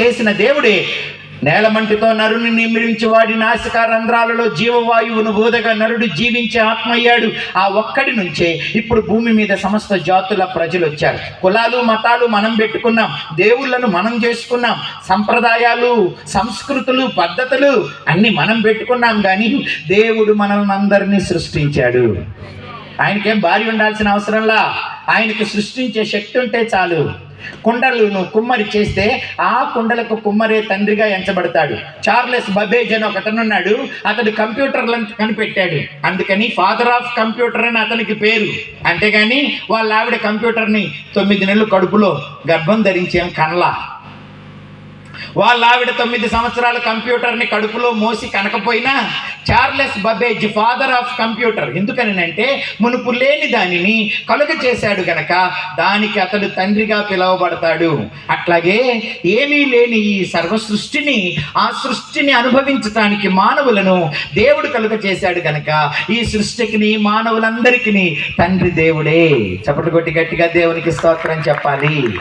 చేసిన దేవుడే నేలమంటితో నరుని నిమిరించి వాడి నాసిక రంధ్రాలలో జీవవాయువును బోధగా నరుడు జీవించే ఆత్మయ్యాడు. ఆ ఒక్కడి నుంచే ఇప్పుడు భూమి మీద సమస్త జాతుల ప్రజలు వచ్చారు. కులాలు మతాలు మనం పెట్టుకున్నాం. దేవుళ్ళను మనం చేసుకున్నాం. సంప్రదాయాలు సంస్కృతులు పద్ధతులు అన్ని మనం పెట్టుకున్నాం కానీ దేవుడు మనల్ని అందరినీ సృష్టించాడు. ఆయనకేం భార్య ఉండాల్సిన అవసరంలా? ఆయనకి సృష్టించే శక్తి ఉంటే చాలు. కుండలను కుమ్మరి చేస్తే ఆ కుండలకు కుమ్మరే తండ్రిగా ఎంచబడతాడు. చార్లెస్ బబేజ్ అని ఒకతనున్నాడు. అతడు కంప్యూటర్లను కనిపెట్టాడు. అందుకని ఫాదర్ ఆఫ్ కంప్యూటర్ అని అతనికి పేరు. అంతేగాని వాళ్ళ ఆవిడ కంప్యూటర్ని తొమ్మిది నెలలు కడుపులో గర్భం ధరించాం కనలా. వాళ్ళ ఆవిడ తొమ్మిది సంవత్సరాల కంప్యూటర్ని కడుపులో మోసి కనకపోయినా Charles Babbage father of computer. ఎందుకనంటే మునుపు లేని దానిని కలుగ చేశాడు గనక దానికి అతడు తండ్రిగా పిలువబడతాడు. అట్లాగే ఏమీ లేని ఈ సర్వ సృష్టిని ఆ సృష్టిని అనుభవించటానికి మానవులను దేవుడు కలుగ చేశాడు గనక ఈ సృష్టికి మానవులందరికీ తండ్రి దేవుడే. చప్పటి కొట్టి గట్టిగా దేవునికి స్తోత్రం చెప్పాలి.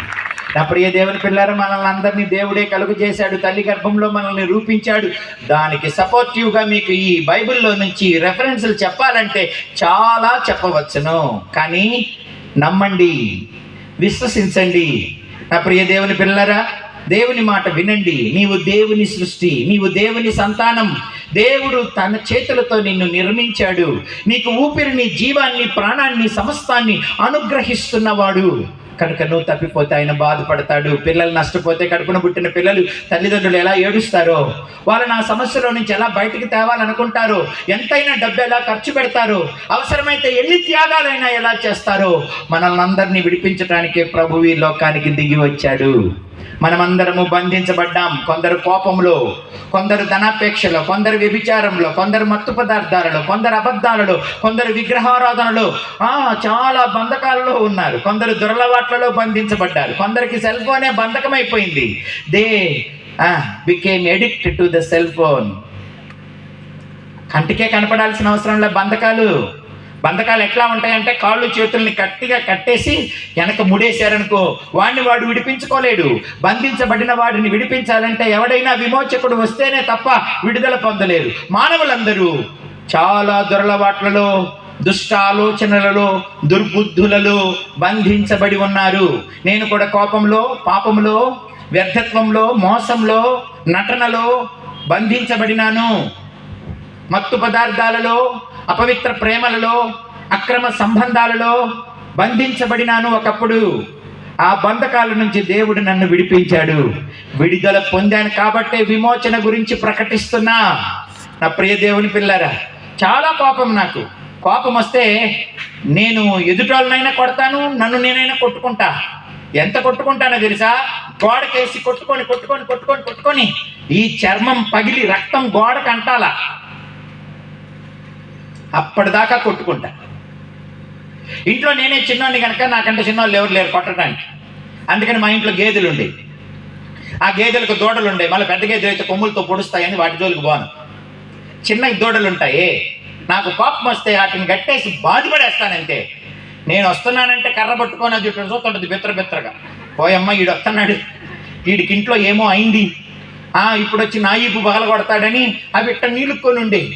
నా ప్రియ దేవుని పిల్లలు మనల్ని అందరినీ దేవుడే కలుగు చేశాడు. తల్లి గర్భంలో మనల్ని రూపించాడు. దానికి సపోర్టివ్గా మీకు ఈ బైబిల్లో నుంచి రెఫరెన్స్లు చెప్పాలంటే చాలా చెప్పవచ్చును. కానీ నమ్మండి విశ్వసించండి. నా ప్రియ దేవుని పిల్లరా దేవుని మాట వినండి. నీవు దేవుని సృష్టి నీవు దేవుని సంతానం. దేవుడు తన చేతులతో నిన్ను నిర్మించాడు. నీకు ఊపిరిని జీవాన్ని ప్రాణాన్ని సమస్తాన్ని అనుగ్రహిస్తున్నవాడు. కనుక నువ్వు తప్పిపోతే ఆయన బాధపడతాడు. పిల్లలు నష్టపోతే కడుపున పుట్టిన పిల్లలు తల్లిదండ్రులు ఎలా ఏడుస్తారో వాళ్ళు నా సమస్యలో నుంచి ఎలా బయటికి తేవాలనుకుంటారో ఎంతైనా డబ్బు ఎలా ఖర్చు పెడతారో అవసరమైతే ఎన్ని త్యాగాలైనా ఎలా చేస్తారో మనల్ని అందరినీ విడిపించడానికే ప్రభువు ఈ లోకానికి దిగి వచ్చాడు. మనమందరము బంధించబడ్డాం. కొందరు కోపంలో కొందరు ధనాపేక్షలో కొందరు వ్యభిచారంలో కొందరు మత్తు పదార్థాలలో కొందరు అబద్ధాలలో కొందరు విగ్రహారాధనలో ఆ, చాలా బంధకాలలో ఉన్నారు. కొందరు దురలవాట్లలో బంధించబడ్డారు. కొందరికి సెల్ ఫోనే బంధకమైపోయింది. They became addicted to the cell phone కంటికే కనపడాల్సిన అవసరం లే బంధకాలు. బంధకాలు ఎట్లా ఉంటాయంటే కాళ్ళు చేతుల్ని గట్టిగా కట్టేసి వెనక ముడేశారనుకో వాడిని వాడు విడిపించుకోలేడు. బంధించబడిన వాడిని విడిపించాలంటే ఎవడైనా విమోచకుడు వస్తేనే తప్ప విడుదల పొందలేరు. మానవులందరూ చాలా దురలవాట్లలో దుష్ట ఆలోచనలలో దుర్బుద్ధులలో బంధించబడి ఉన్నారు. నేను కూడా కోపంలో పాపంలో వ్యర్థత్వంలో మోసంలో నటనలో బంధించబడినాను. మత్తు పదార్థాలలో అపవిత్ర ప్రేమలలో అక్రమ సంబంధాలలో బంధించబడినాను ఒకప్పుడు. ఆ బంధకాల నుంచి దేవుడు నన్ను విడిపించాడు. విడుదల పొందాను కాబట్టే విమోచన గురించి ప్రకటిస్తున్నా. నా ప్రియ దేవుని పిల్లరా చాలా కోపం నాకు. కోపం వస్తే నేను ఎదుటోళ్ళనైనా కొడతాను నన్ను నేనైనా కొట్టుకుంటా. ఎంత కొట్టుకుంటానో తెలుసా? గోడకేసి కొట్టుకొని కొట్టుకొని కొట్టుకొని కొట్టుకొని ఈ చర్మం పగిలి రక్తం గోడకు అంటాలా అప్పటిదాకా కొట్టుకుంటా. ఇంట్లో నేనే చిన్నోడిని కనుక నాకంటే చిన్నోళ్ళు ఎవరు లేరు కొట్టడానికి. అందుకని మా ఇంట్లో గేదెలు ఉండేవి ఆ గేదెలకు దూడలు ఉండే. మళ్ళీ పెద్ద గేదెలు అయితే కొమ్ములతో పొడుస్తాయని వాటి జోలికి పోను. చిన్న దూడలు ఉంటాయి నాకు కోపం వస్తే వాటిని గట్టేసి బాధపడేస్తానంతే. నేను వస్తున్నానంటే కర్ర పట్టుకొని అది చుట్టూ చూస్తుంటుంది బిత్ర బిత్రగా. పోయమ్మ ఈడు వస్తున్నాడు. వీడికి ఇంట్లో ఏమో అయింది. ఇప్పుడు వచ్చి నాయిపు బగల కొడతాడని అవి ఇట్ట నీళ్ళుకొని ఉండేవి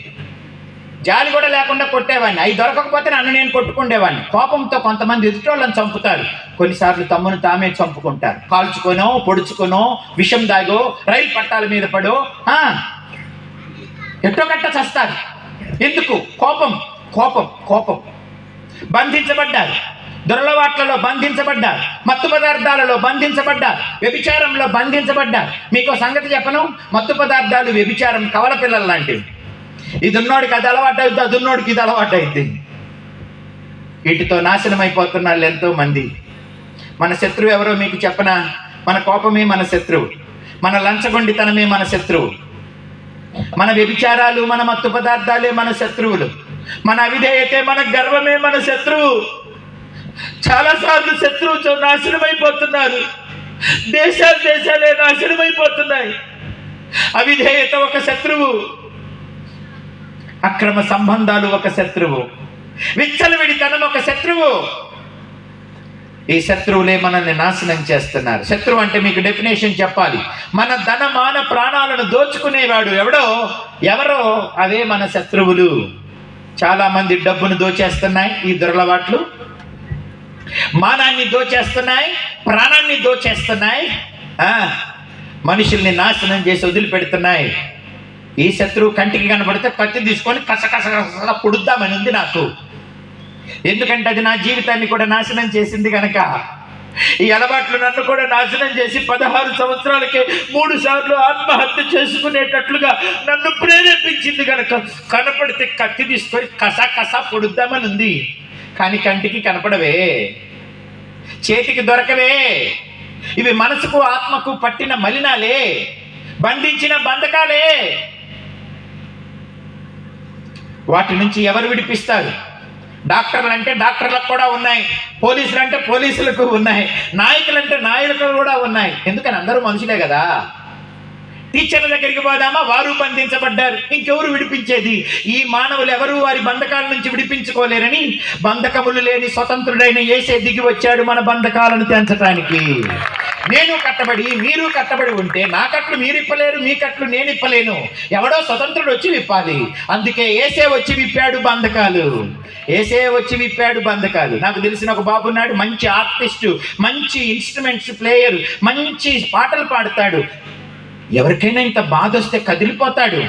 జాలి కూడా లేకుండా కొట్టేవాడిని. అవి దొరకకపోతే నన్ను నేను కొట్టుకుండేవాడిని. కోపంతో కొంతమంది ఎదుటోళ్ళని చంపుతారు. కొన్నిసార్లు తమ్మును తామే చంపుకుంటారు. కాల్చుకొనో పొడుచుకునో విషం దాగో రైలు పట్టాల మీద పడో ఎట్టో గట్ట చస్తారు. ఎందుకు? కోపం కోపం కోపం. బంధించబడ్డారు. దురలవాట్లలో బంధించబడ్డారు. మత్తు పదార్థాలలో బంధించబడ్డారు. వ్యభిచారంలో బంధించబడ్డారు. మీకు సంగతి చెప్పను? మత్తు పదార్థాలు వ్యభిచారం కవల పిల్లల లాంటివి. ఇది ఉన్నోడికి అది అలవాటు అవుతుంది అది ఉన్నోడికి ఇది అలవాటు అవుతుంది వీటితో నాశనం అయిపోతున్నారు ఎంతో మంది మన శత్రువు ఎవరో మీకు చెప్పనా? మన కోపమే మన శత్రువు. మన లంచగొండితనమే మన శత్రువు. మన వ్యభిచారాలు మన మత్తు పదార్థాలే మన శత్రువులు. మన అవిధేయతే మన గర్వమే మన శత్రువు. చాలాసార్లు శత్రువుతో నాశనమైపోతున్నారు. దేశాలు దేశాలే నాశనమైపోతున్నాయి. అవిధేయత ఒక శత్రువు. అక్రమ సంబంధాలు ఒక శత్రువు. విచ్చలవిడితనం ఒక శత్రువు. ఈ శత్రువులే మనల్ని నాశనం చేస్తున్నారు. శత్రువు అంటే మీకు డెఫినేషన్ చెప్పాలి. మన ధన మాన ప్రాణాలను దోచుకునేవాడు ఎవడో? ఎవరో? అవే మన శత్రువులు. చాలామంది డబ్బును దోచేస్తున్నాయి ఈ దురలవాట్లు. మానాన్ని దోచేస్తున్నాయి ప్రాణాన్ని దోచేస్తున్నాయి. మనుషుల్ని నాశనం చేసి వదిలిపెడుతున్నాయి. ఈ శత్రువు కంటికి కనబడితే కత్తి తీసుకొని కసకస పొడుద్దామని ఉంది నాకు. ఎందుకంటే అది నా జీవితాన్ని కూడా నాశనం చేసింది కనుక ఈ అలవాట్లు నన్ను కూడా నాశనం చేసి పదహారు సంవత్సరాలకే మూడు సార్లు ఆత్మహత్య చేసుకునేటట్లుగా నన్ను ప్రేరేపించింది కనుక కనపడితే కత్తి తీసుకొని కసకస కస పొడుద్దామని ఉంది. కానీ కంటికి కనపడవే. చేతికి దొరకవే. ఇవి మనసుకు ఆత్మకు పట్టిన మలినాలే. బంధించిన బంధకాలే. వాటి నుంచి ఎవరు విడిపిస్తారు? డాక్టర్లు అంటే డాక్టర్లకు కూడా ఉన్నాయి పోలీసులు అంటే పోలీసులకు ఉన్నాయి నాయకులు అంటే నాయకులు కూడా ఉన్నాయి. ఎందుకని? అందరూ మనుషులే కదా. టీచర్ల దగ్గరికి పోదామా? వారు బంధించబడ్డారు. ఇంకెవరు విడిపించేది? ఈ మానవులు ఎవరు? వారి బంధకాల నుంచి విడిపించుకోలేరని బంధకములు లేని స్వతంత్రుడైన ఏసే దిగి వచ్చాడు మన బంధకాలను తెంచటానికి. నేను కట్టబడి మీరు కట్టబడి ఉంటే నా కట్లు మీరు ఇప్పలేరు మీ కట్లు నేను ఇప్పలేను ఎవడో స్వతంత్రుడు వచ్చి విప్పాలి. అందుకే ఏసే వచ్చి విప్పాడు బంధకాలు. ఏసే వచ్చి విప్పాడు బంధకాలు. నాకు తెలిసిన ఒక బాబు ఉన్నాడు మంచి ఆర్టిస్టు మంచి ఇన్స్ట్రుమెంట్స్ ప్లేయర్ మంచి పాటలు పాడతాడు. ఎవరికైనా ఇంత బాధ వస్తే కదిలిపోతాడు.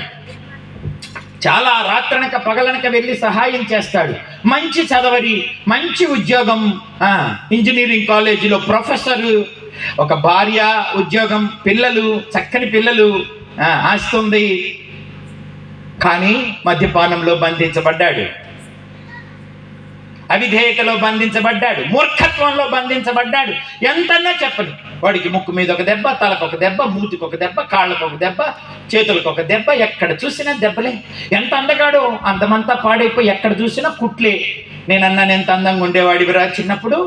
చాలా రాత్రనక పగలనక వెళ్ళి సహాయం చేస్తాడు. మంచి చదవరి మంచి ఉద్యోగం ఇంజనీరింగ్ కాలేజీలో ప్రొఫెసర్ ఒక భార్య ఉద్యోగం పిల్లలు చక్కని పిల్లలు ఆస్తుంది. కానీ మద్యపానంలో బంధించబడ్డాడు. అవిధేయతలో బంధించబడ్డాడు. మూర్ఖత్వంలో బంధించబడ్డాడు. ఎంతన్నా చెప్పండి వాడికి ముక్కు మీద ఒక దెబ్బ తలకు ఒక దెబ్బ మూతికి ఒక దెబ్బ కాళ్ళకు ఒక దెబ్బ చేతులకు ఒక దెబ్బ ఎక్కడ చూసినా దెబ్బలే. ఎంత అందగాడో అందమంతా పాడైపోయి ఎక్కడ చూసినా కుట్లే. నేను అన్నాను ఎంత అందంగా ఉండేవాడివిరా చిన్నప్పుడు?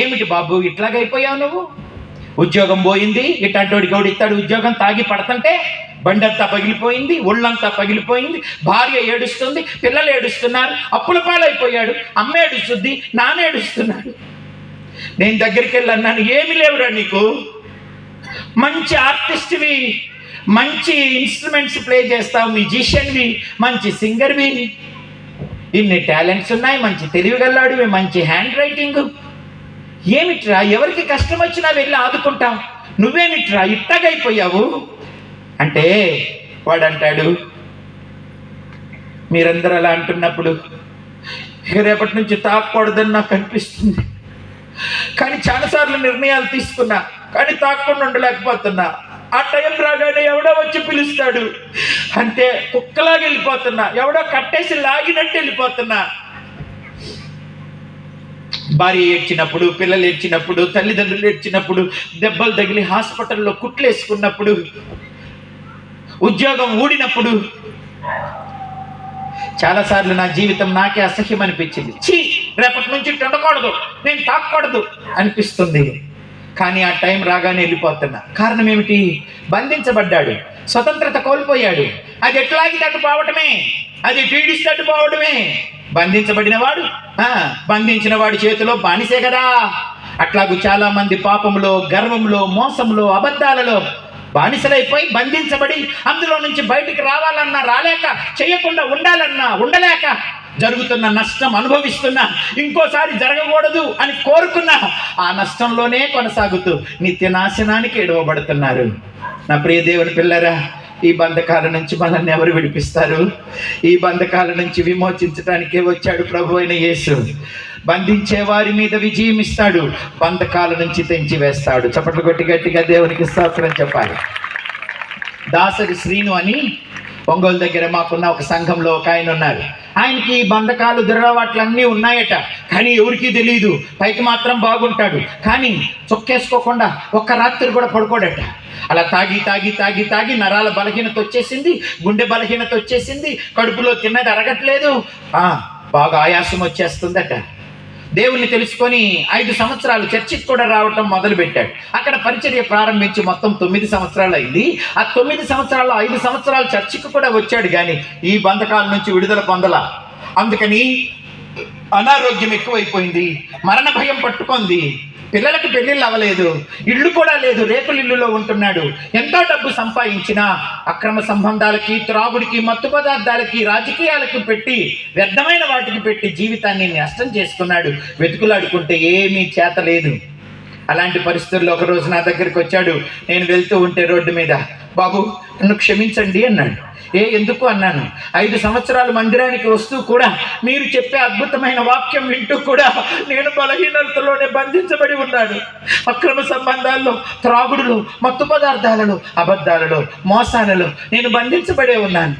ఏమిటి బాబు ఇట్లాగైపోయావు నువ్వు? ఉద్యోగం పోయింది ఇట్లాంటి వాడికి ఎవడు ఇస్తాడు ఉద్యోగం తాగి పడతంటే బండంతా పగిలిపోయింది ఒళ్ళంతా పగిలిపోయింది భార్య ఏడుస్తుంది పిల్లలు ఏడుస్తున్నారు అప్పుల పాలైపోయాడు అమ్మ ఏడుస్తుంది నాన్న ఏడుస్తున్నాడు. నేను దగ్గరికి వెళ్ళి అన్నాను ఏమి లేవురా నీకు? మంచి ఆర్టిస్ట్వి మంచి ఇన్స్ట్రుమెంట్స్ ప్లే చేస్తావు మ్యూజిషియన్వి మంచి సింగర్వి. ఇన్ని టాలెంట్స్ ఉన్నాయి మంచి తెలివిగల్లాడివి మంచి హ్యాండ్ రైటింగ్. ఏమిట్రా ఎవరికి కష్టం వచ్చినా వెళ్ళి ఆదుకుంటాం? నువ్వేమిట్రా ఇట్టగైపోయావు? అంటే వాడంటాడు మీరందరూ అలా అంటున్నప్పుడు రేపటి నుంచి తాకూడదని నాకు అనిపిస్తుంది. కానీ చాలాసార్లు నిర్ణయాలు తీసుకున్నా కానీ తాకుండా ఉండలేకపోతున్నా. ఆ టైం రాగానే ఎవడో వచ్చి పిలుస్తాడు. అంటే కుక్కలాగా వెళ్ళిపోతున్నా ఎవడో కట్టేసి లాగినట్టు వెళ్ళిపోతున్నా. భార్య ఏడ్చినప్పుడు పిల్లలు ఏడ్చినప్పుడు తల్లిదండ్రులు ఏడ్చినప్పుడు దెబ్బలు తగిలి హాస్పిటల్లో కుట్లేసుకున్నప్పుడు ఉద్యోగం ఊడినప్పుడు చాలాసార్లు నా జీవితం నాకే అసహ్యం అనిపించింది ఛీ! రేపటి నుంచి ఇట్ట ఉండకూడదు నేను తాకూడదు అనిపిస్తుంది. కానీ ఆ టైం రాగానే వెళ్ళిపోతున్నా. కారణం ఏమిటి? బంధించబడ్డాడు. స్వతంత్రత కోల్పోయాడు. అది ఎట్లాగి తట్టు పోవటమే అది టీడిస్ తట్టుపోవటమే బంధించబడిన వాడు బంధించిన వాడి చేతిలో బానిసే కదా. అట్లాగూ చాలా మంది పాపంలో గర్వంలో మోసంలో అబద్ధాలలో బానిసలైపోయి బంధించబడి అందులో నుంచి బయటికి రావాలన్నా రాలేక చేయకుండా ఉండాలన్నా ఉండలేక జరుగుతున్న నష్టం అనుభవిస్తున్నా ఇంకోసారి జరగకూడదు అని కోరుకున్నా ఆ నష్టంలోనే కొనసాగుతూ నిత్య నాశనానికి ఎడవబడుతున్నారు. నా ప్రియ దేవుని పిల్లరా ఈ బంధకాల నుంచి మనల్ని ఎవరు విడిపిస్తారు? ఈ బంధకాల నుంచి విమోచించడానికే వచ్చాడు ప్రభు అయిన యేసు. బంధించే వారి మీద విజయం ఇస్తాడు బంధకాల నుంచి తెంచి వేస్తాడు. చప్పట్లు కొట్టి గట్టిగా దేవునికి స్తోత్రం చెప్పాలి. దాసరి శ్రీను అని ఒంగోలు దగ్గర మాకున్న ఒక సంఘంలో ఒక ఆయన ఉన్నారు. ఆయనకి బంధకాలు దురలవాట్లన్నీ ఉన్నాయట. కానీ ఎవరికి తెలియదు పైకి మాత్రం బాగుంటాడు. కానీ చొక్కేసుకోకుండా ఒక్క రాత్రి కూడా పడుకోడట. అలా తాగి తాగి తాగి తాగి నరాల బలహీనత వచ్చేసింది. గుండె బలహీనత వచ్చేసింది. కడుపులో తిన్నది అరగట్లేదు. బాగా ఆయాసం వచ్చేస్తుందట. దేవుణ్ణి తెలుసుకొని ఐదు సంవత్సరాలు చర్చికి కూడా రావటం మొదలుపెట్టాడు. అక్కడ పరిచర్య ప్రారంభించి మొత్తం తొమ్మిది సంవత్సరాలు అయింది. ఆ తొమ్మిది సంవత్సరాల్లో ఐదు సంవత్సరాలు చర్చికి కూడా వచ్చాడు కానీ ఈ బంధకాల నుంచి విడుదల పొందల. అందుకని అనారోగ్యం ఎక్కువైపోయింది. మరణ భయం పట్టుకుంది. పిల్లలకు పెళ్ళిళ్ళు అవ్వలేదు ఇల్లు కూడా లేదు రేకుల ఇల్లులో ఉంటున్నాడు. ఎంతో డబ్బు సంపాదించినా అక్రమ సంబంధాలకి త్రాగుడికి మత్తు పదార్థాలకి రాజకీయాలకు పెట్టి వ్యర్థమైన వాటికి పెట్టి జీవితాన్ని నష్టం చేసుకున్నాడు. వెతుకులాడుకుంటే ఏమీ చేత లేదు. అలాంటి పరిస్థితుల్లో ఒక రోజు నా దగ్గరికి వచ్చాడు. నేను వెళ్తూ ఉంటే రోడ్డు మీద బాబు నన్ను క్షమించండి అన్నాడు. ఏ ఎందుకు? అన్నాను. ఐదు సంవత్సరాలు మందిరానికి వస్తూ కూడా మీరు చెప్పే అద్భుతమైన వాక్యం వింటూ కూడా నేను బలహీనతలోనే బంధించబడి ఉన్నాడు అక్రమ సంబంధాల్లో త్రాగుడులో మత్తు పదార్థాలలో అబద్ధాలలో మోసాలలో నేను బంధించబడే ఉన్నాను.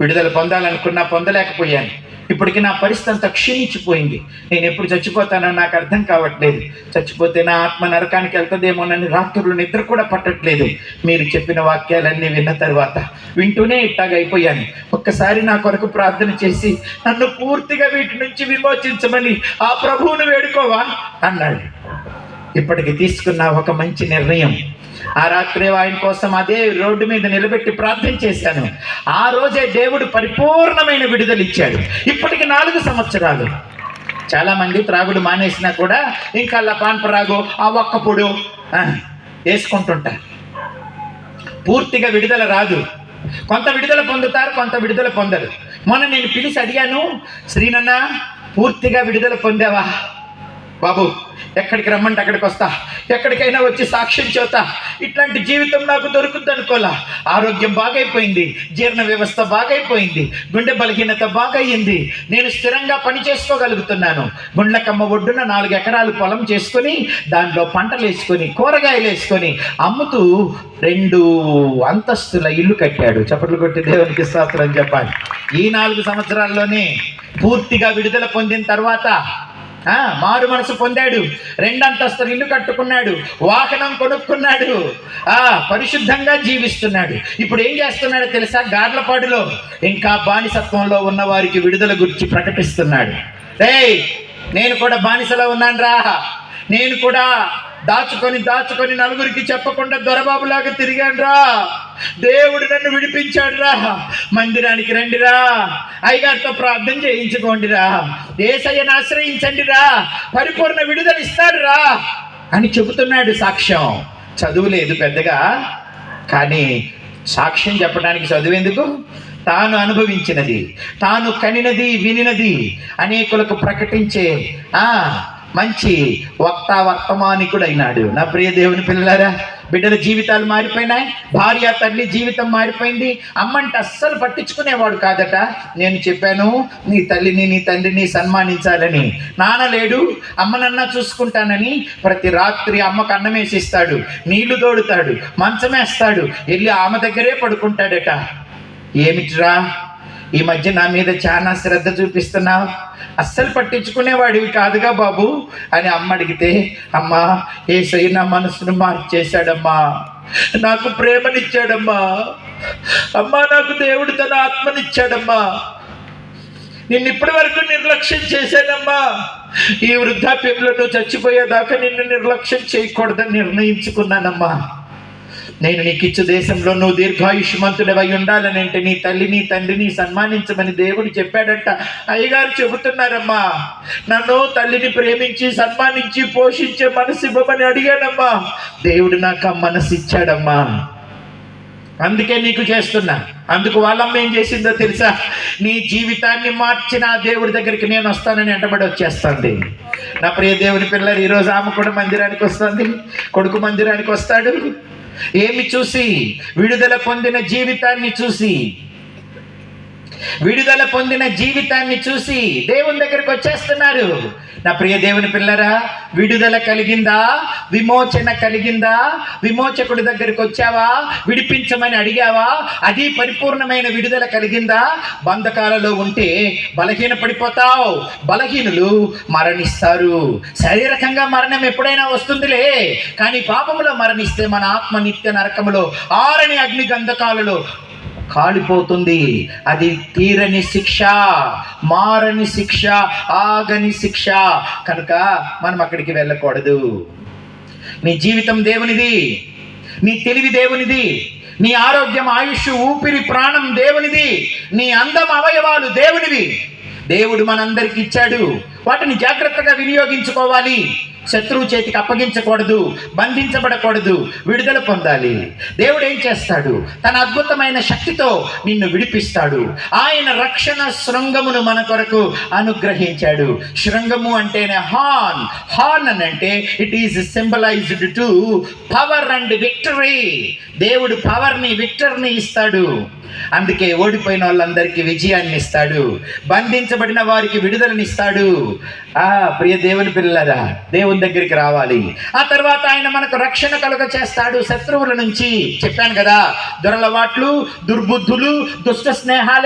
విడుదల పొందాలనుకున్నా పొందలేకపోయాను. ఇప్పటికి నా పరిస్థితి అంతా క్షీణించిపోయింది. నేను ఎప్పుడు చచ్చిపోతానో నాకు అర్థం కావట్లేదు. చచ్చిపోతే నా ఆత్మ నరకానికి వెళ్తుందేమోనని రాత్రులు నిద్ర కూడా పట్టట్లేదు. మీరు చెప్పిన వాక్యాలన్నీ విన్న తర్వాత వింటూనే ఇట్టాగైపోయాను. ఒక్కసారి నా కొరకు ప్రార్థన చేసి నన్ను పూర్తిగా వీటి నుంచి విమోచించమని ఆ ప్రభువును వేడుకోవా? అన్నాడు. ఇప్పటికి తీసుకున్న ఒక మంచి నిర్ణయం. ఆ రాత్రి ఆయన కోసం అదే రోడ్డు మీద నిలబెట్టి ప్రార్థన చేశాను. ఆ రోజే దేవుడు పరిపూర్ణమైన విడుదల ఇచ్చాడు. ఇప్పటికి నాలుగు సంవత్సరాలు. చాలామంది త్రాగుడు మానేసినా కూడా ఇంకా అలా పాన్పరాగు ఆ ఒక్క పొడు వేసుకుంటుంటారు పూర్తిగా విడుదల రాదు. కొంత విడుదల పొందుతారు కొంత విడుదల పొందరు. మొన్న నేను పిలిచి అడిగాను శ్రీనన్న పూర్తిగా విడుదల పొందావా? బాబు ఎక్కడికి రమ్మంటే అక్కడికి వస్తా. ఎక్కడికైనా వచ్చి సాక్ష్యం చెబుతా. ఇట్లాంటి జీవితం నాకు దొరుకుద్ది అనుకోలా. ఆరోగ్యం బాగైపోయింది జీర్ణ వ్యవస్థ బాగైపోయింది గుండె బలహీనత బాగయ్యింది. నేను స్థిరంగా పని చేసుకోగలుగుతున్నాను. గుండ్లకమ్మ ఒడ్డున నాలుగు ఎకరాలు పొలం చేసుకొని దాంట్లో పంటలు వేసుకొని కూరగాయలు వేసుకొని అమ్ముతూ రెండు అంతస్తుల ఇల్లు కట్టాడు. చప్పట్లు కొట్టి దేవునికి స్తోత్రం చెప్పాలి. ఈ నాలుగు సంవత్సరాల్లోనే పూర్తిగా విడుదల పొందిన తర్వాత మారు మనసు పొందాడు. రెండంతస్తులు ఇల్లు కట్టుకున్నాడు. వాహనం కొనుక్కున్నాడు. ఆ పరిశుద్ధంగా జీవిస్తున్నాడు. ఇప్పుడు ఏం చేస్తున్నాడో తెలుసా? గార్లపాడులో ఇంకా బానిసత్వంలో ఉన్న వారికి విడుదల గురించి ప్రకటిస్తున్నాడు. రే నేను కూడా బానిసలో ఉన్నాను రా నేను కూడా దాచుకొని దాచుకొని నలుగురికి చెప్పకుండా దొరబాబులాగా తిరిగానురా. దేవుడు నన్ను విడిపించాడురా. మందిరానికి రండిరా. అయ్యగారితో ప్రార్థన చేయించుకోండిరా. ఏసయ్యను ఆశ్రయించండిరా. పరిపూర్ణ విడుదల ఇస్తాడురా అని చెబుతున్నాడు సాక్ష్యం. చదువు లేదు పెద్దగా. కానీ సాక్ష్యం చెప్పడానికి చదువేందుకు తాను అనుభవించినది తాను కనినది వినినది అనేకులకు ప్రకటించే ఆ మంచి వక్త వర్తమానికుడు అయినాడు నా ప్రియ దేవుని పిల్లలారా బిడ్డల జీవితాలు మారిపోయినాయి భార్య తల్లి జీవితం మారిపోయింది అమ్మంటే అస్సలు పట్టించుకునేవాడు కాదట. నేను చెప్పాను నీ తల్లిని నీ తండ్రిని సన్మానించాలని. నాన్న లేడు అమ్మనన్నా చూసుకుంటానని ప్రతి రాత్రి అమ్మకు అన్నం వేసిస్తాడు నీళ్ళు తోడుతాడు మంచమేస్తాడు వెళ్ళి ఆమె దగ్గరే పడుకుంటాడట. ఏమిట్రా? ఈ మధ్య నా మీద చాలా శ్రద్ధ చూపిస్తున్నావు. అస్సలు పట్టించుకునేవాడివి కాదుగా బాబు అని అమ్మ అడిగితే అమ్మా ఏసయ్య నా మనసును మార్చేశాడమ్మా. నాకు ప్రేమనిచ్చాడమ్మా. అమ్మా నాకు దేవుడు తన ఆత్మనిచ్చాడమ్మా. నిన్ను ఇప్పటి వరకు నిర్లక్ష్యం చేశానమ్మా. ఈ వృద్ధాప్యంలో నువ్వు చచ్చిపోయేదాకా నిన్ను నిర్లక్ష్యం చేయకూడదని నిర్ణయించుకున్నానమ్మా. నేను నీకు ఇచ్చు దేశంలో నువ్వు దీర్ఘాయుష్మంతుడవై ఉండాలని అంటే నీ తల్లిని తండ్రిని సన్మానించమని దేవుడు చెప్పాడంట. అయ్యగారు చెబుతున్నారమ్మా నన్ను తల్లిని ప్రేమించి సన్మానించి పోషించే మనసు ఇవ్వమని అడిగానమ్మా. దేవుడు నాకు ఆ మనసు ఇచ్చాడమ్మా. అందుకే నీకు చేస్తున్నా. అందుకు వాళ్ళమ్మ ఏం చేసిందో తెలుసా? నీ జీవితాన్ని మార్చిన దేవుడి దగ్గరికి నేను వస్తానని వెంటబడి వచ్చేస్తుంది. నా ప్రియ దేవుని పిల్లలు ఈరోజు ఆమె కూడా మందిరానికి వస్తుంది. కొడుకు మందిరానికి వస్తాడు. ఏమి చూసి? విడుదల పొందిన జీవితాన్ని చూసి? విడుదల పొందిన జీవితాన్ని చూసి దేవుని దగ్గరికి వచ్చేస్తున్నారు. నా ప్రియ దేవుని పిల్లరా విడుదల కలిగిందా? విమోచన కలిగిందా? విమోచకుడి దగ్గరికి వచ్చావా? విడిపించమని అడిగావా? అది పరిపూర్ణమైన విడుదల కలిగిందా? బంధకాలలో ఉంటే బలహీన పడిపోతావు బలహీనులు మరణిస్తారు. శారీరకంగా మరణం ఎప్పుడైనా వస్తుందిలే. కానీ పాపములో మరణిస్తే మన ఆత్మ నిత్య నరకములో ఆరని అగ్ని గంధకాలలో కాలిపోతుంది. అది తీరని శిక్ష మారని శిక్ష ఆగని శిక్ష. కనుక మనం అక్కడికి వెళ్ళకూడదు. నీ జీవితం దేవునిది నీ తెలివి దేవునిది నీ ఆరోగ్యం ఆయుష్ ఊపిరి ప్రాణం దేవునిది నీ అందం అవయవాలు దేవునివి. దేవుడు మనందరికి ఇచ్చాడు. వాటిని జాగ్రత్తగా వినియోగించుకోవాలి. శత్రువు చేతికి అప్పగించకూడదు బంధించబడకూడదు విడుదల పొందాలి. దేవుడు ఏం చేస్తాడు? తన అద్భుతమైన శక్తితో నిన్ను విడిపిస్తాడు. ఆయన రక్షణ శృంగమును మన కొరకు అనుగ్రహించాడు. శృంగము అంటేనే హార్న్. హార్న్ అని అంటే it is symbolized to power and victory దేవుడు పవర్ని విక్టర్ని ఇస్తాడు. అందుకే ఓడిపోయిన వాళ్ళందరికీ విజయాన్ని ఇస్తాడు. బంధించబడిన వారికి విడుదలనిస్తాడు. ఆ ప్రియ దేవుని పిల్లరా దేవుని దగ్గరికి రావాలి. ఆ తర్వాత ఆయన మనకు రక్షణ కలుగ చేస్తాడు శత్రువుల నుంచి. చెప్పాను కదా దొరలవాట్లు దుర్బుద్ధులు దుష్ట స్నేహాలు